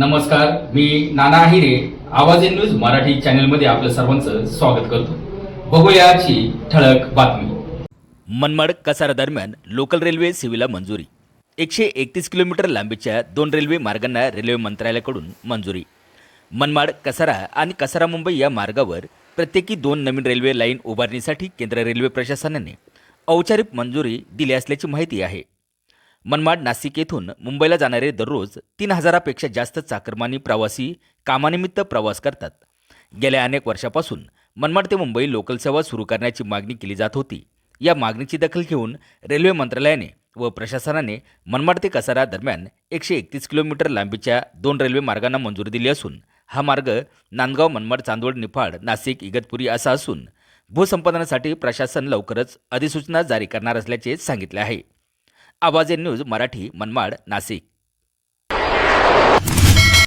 नमस्कार मी नाना आहिरे आवाज in news Marathi चॅनलमध्ये आपलं सर्वांचं स्वागत करतो. बघूया आजची ठळक बातमी. मनमाड कसारा दरम्यान लोकल रेल्वे सेवेला मंजुरी. एकशे एकतीस किलोमीटर लांबीच्या दोन रेल्वे मार्गांना रेल्वे मंत्रालयाकडून मंजुरी. मनमाड कसारा आणि कसारा मुंबई या मार्गावर प्रत्येकी दोन नवीन रेल्वे लाईन उभारणीसाठी केंद्र रेल्वे प्रशासनाने औपचारिक मंजुरी दिली असल्याची माहिती आहे. मनमाड नाशिक येथून मुंबईला जाणारे दररोज तीन हजारापेक्षा जास्त चाकरमानी प्रवासी कामानिमित्त प्रवास करतात. गेल्या अनेक वर्षापासून मनमाड ते मुंबई लोकल सेवा सुरू करण्याची मागणी केली जात होती. या मागणीची दखल घेऊन रेल्वे मंत्रालयाने व प्रशासनाने मनमाड ते कसारा दरम्यान एकशे एकतीस किलोमीटर लांबीच्या दोन रेल्वे मार्गांना मंजुरी दिली असून हा मार्ग नांदगाव मनमाड चांदवड निफाड नाशिक इगतपुरी असा असून भूसंपादनासाठी प्रशासन लवकरच अधिसूचना जारी करणार असल्याचे सांगितले आहे. आवाज न्यूज मराठी मनमाड नाशिक.